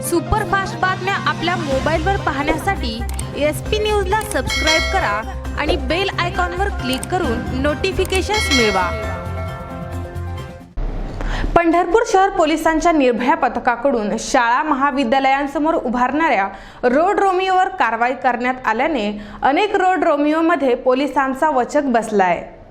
Superfast बातम्या आपल्या मोबाईलवर पाहण्यासाठी एस पी न्यूजला सबस्क्राईब करा आणि बेल आयकॉनवर क्लिक करून नोटिफिकेशन्स मिळवा. पंढरपूर शहर पोलिसांच्या निर्भया पथकाकडून शाळा महाविद्यालयांसमोर उभारणाऱ्या रोड रोमिओवर कारवाई करण्यात आल्याने अनेक रोड रोमिओमध्ये पोलिसांचा वचक बसला आहे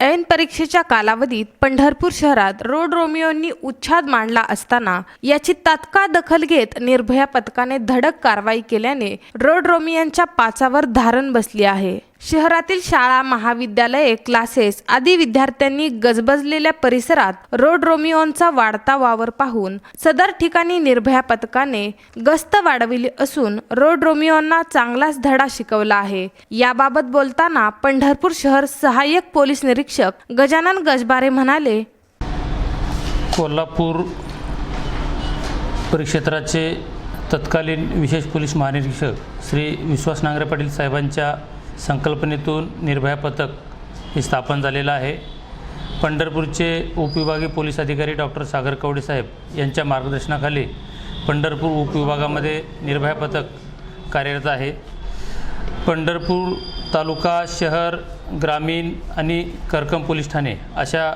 ऐन परीक्षेच्या कालावधीत पंढरपूर शहरात रोड रोमिओंनी उच्छाद मांडला असताना याची तात्काळ दखल घेत निर्भया पथकाने धडक कारवाई केल्याने रोड रोमियांच्या पाचावर धारण बसली आहे. शहरातील शाळा महाविद्यालये क्लासेस आदी विद्यार्थ्यांनी गजबजलेल्या परिसरात रोड रोमिओंचा वाढता वावर पाहून सदर ठिकाणी निर्भया पथकाने गस्त वाढविली असून रोड रोमिओंना चांगलाच धडा शिकवला आहे. याबाबत बोलताना पंढरपूर शहर सहाय्यक पोलीस निरीक्षक गजानन गजबारे म्हणाले कोल्हापूर परिक्षेत्राचे तत्कालीन विशेष पोलीस महानिरीक्षक श्री विश्वास नांगरे पाटील साहेबांच्या संकल्पनेतून निर्भया पथक हे स्थापन झालेलं आहे. पंढरपूरचे उपविभागीय पोलीस अधिकारी डॉक्टर सागर कवडे साहेब यांच्या मार्गदर्शनाखाली पंढरपूर उपविभागामध्ये निर्भया पथक कार्यरत आहे. पंढरपूर तालुका शहर ग्रामीण आणि करकम पोलीस ठाणे अशा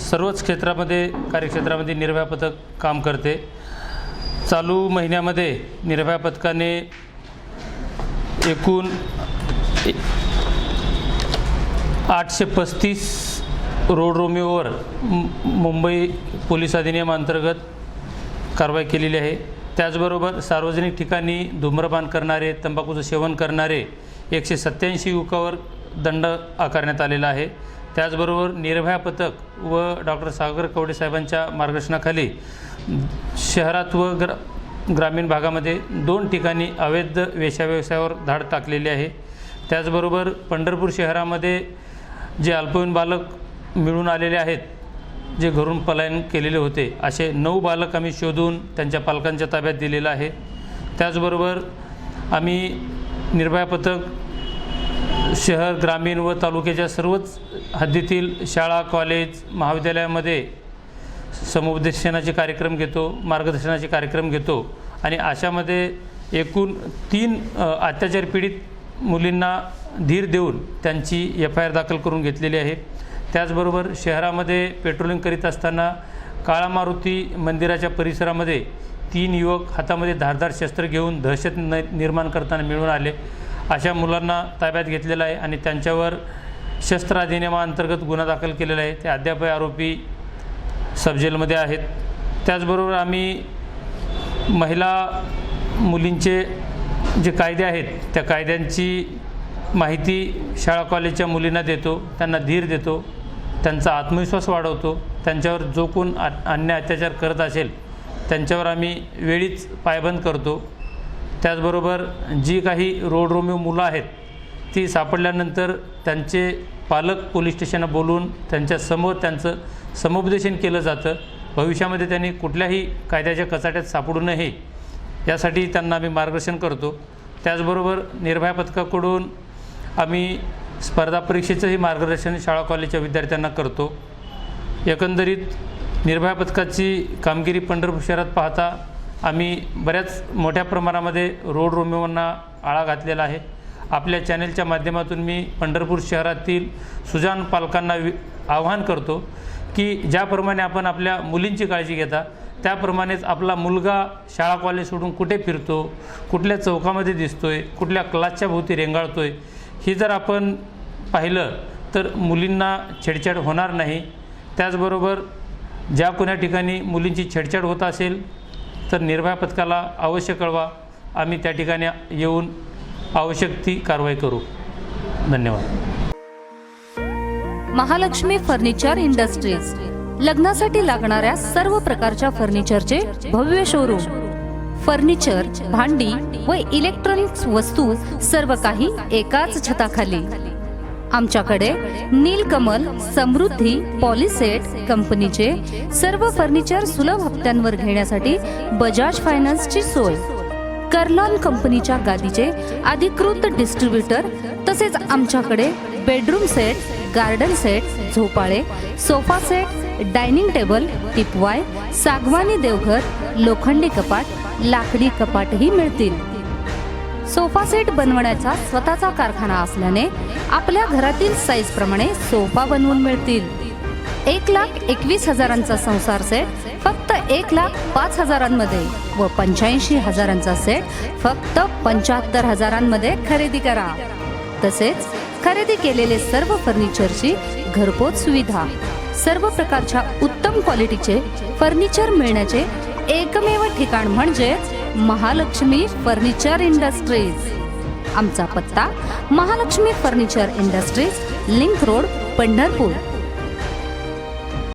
सर्वच क्षेत्रामध्ये कार्यक्षेत्रामध्ये निर्भया पथक काम करते. चालू महिन्यामध्ये निर्भया पथकाने एकूण आठशे पस्तीस रोड रोमिओवर मुंबई पोलीस अधिनियम अंतर्गत कारवाई केलेली आहे. त्याचबरोबर सार्वजनिक ठिकाणी धूम्रपान करणारे तंबाखूचं सेवन करणारे एकशे सत्याऐंशी युवकावर दंड आकारण्यात आलेला आहे. त्याचबरोबर निर्भया पथक व डॉक्टर सागर कवडे साहेबांच्या मार्गदर्शनाखाली शहरात व ग्र ग्रामीण भागामध्ये दोन ठिकाणी अवैध वेशाव्यवसायावर धाड टाकलेली आहे. त्याचबरोबर पंढरपूर शहरामध्ये जे अल्पवयीन बालक मिळून आलेले आहेत जे घरून पलायन केलेले होते असे नऊ बालक आम्ही शोधून त्यांच्या पालकांच्या ताब्यात दिलेलं आहे. त्याचबरोबर आम्ही निर्भया पथक शहर ग्रामीण व तालुक्याच्या सर्वच हद्दीतील शाळा कॉलेज महाविद्यालयामध्ये समुपदेशनाचे कार्यक्रम घेतो मार्गदर्शनाचे कार्यक्रम घेतो आणि अशामध्ये एकूण तीन अत्याचार पीडित मुलींना धीर देऊन त्यांची एफ आय आर दाखल करून घेतलेली आहे. त्याचबरोबर शहरामध्ये पेट्रोलिंग करीत असताना काळा मारुती मंदिराच्या परिसरामध्ये तीन युवक हातामध्ये धारदार शस्त्र घेऊन दहशत न निर्माण करताना मिळून आले. अशा मुलांना ताब्यात घेतलेलं आहे आणि त्यांच्यावर शस्त्र अधिनियमाअंतर्गत गुन्हा दाखल केलेला आहे. ते अद्यापही आरोपी सबजेलमध्ये आहेत. त्याचबरोबर आम्ही महिला मुलींचे जे कायदे आहेत त्या कायद्यांची माहिती शाळा कॉलेजच्या मुलींना देतो त्यांना धीर देतो त्यांचा आत्मविश्वास वाढवतो त्यांच्यावर जो कोण आ अन्याय अत्याचार करत असेल त्यांच्यावर आम्ही वेळीच पायबंद करतो. त्याचबरोबर जी काही रोड रोमिओ मुलं आहेत ती सापडल्यानंतर त्यांचे पालक पोलीस स्टेशनला बोलून त्यांच्यासमोर त्यांचं समुपदेशन केलं जातं. भविष्यामध्ये त्यांनी कुठल्याही कायद्याच्या कचाट्यात सापडू नये. यासाठी त्यांना आम्ही मार्गदर्शन करतो. त्याचबरोबर निर्भया पथकाकडून आम्ही स्पर्धा परीक्षेचंही मार्गदर्शन शाळा कॉलेजच्या विद्यार्थ्यांना करतो. एकंदरीत निर्भया पथकाची कामगिरी पंढरपूर शहरात पाहता आम्ही बऱ्याच मोठ्या प्रमाणामध्ये रोड रोमिओंना आळा घातलेला आहे. आपल्या चॅनेलच्या माध्यमातून मी पंढरपूर शहरातील सुजान पालकांना वि आवाहन करतो की ज्याप्रमाणे आपण आपल्या मुलींची काळजी घेता त्याप्रमाणेच आपला मुलगा शाळा कॉलेज सोडून कुठे फिरतो कुठल्या चौकामध्ये दिसतोय कुठल्या क्लासच्या भोवती रेंगाळतोय हे जर आपण पाहिलं तर मुलींना छेडछाड होणार नाही. त्याचबरोबर ज्या कोण्या ठिकाणी मुलींची छेडछाड होत असेल तर निर्भया पथकाला अवश्य कळवा. आम्ही त्या ठिकाणी येऊन आवश्यक ती कारवाई करू. धन्यवाद. Mahalakshmi furniture industries. लग्नासाठी लागणाऱ्या सर्व प्रकारच्या फर्निचरचे भव्य शोरूम फर्निचर भांडी व इलेक्ट्रॉनिक्स वस्तू सर्व काही एकाच छताखाली. आमच्याकडे नीलकमल समृद्धी पॉलिसेट कंपनीचे सर्व फर्निचर सुलभ हप्त्यांवर घेण्यासाठी बजाज फायनान्सची सोय. कर्लॉन कंपनीच्या गादीचे अधिकृत डिस्ट्रीब्युटर तसेच आमच्याकडे bedroom set garden set झोपाळे sofa set dining table teapoy सागवानी देवघर लोखंडी कपाट लाकडी कपाटही मिळतील. सोफा सेट बनवण्याचा स्वतःचा कारखाना असल्याने आपल्या घरातील साईज प्रमाणे सोफा बनवून मिळतील. एक लाख एकवीस हजारांचा संसार सेट फक्त एक लाख पाच हजारांमध्ये व पंच्याऐंशी हजारांचा सेट फक्त पंच्याहत्तर हजारांमध्ये खरेदी करा. तसेच खरेदी केलेले सर्व फर्निचरची घरपोच सुविधा. सर्व प्रकारच्या उत्तम क्वालिटीचे फर्निचर मिळण्याचे एकमेव ठिकाण म्हणजे महालक्ष्मी फर्निचर इंडस्ट्रीज आमचा पत्ता Mahalakshmi furniture industries link road Pandharpur.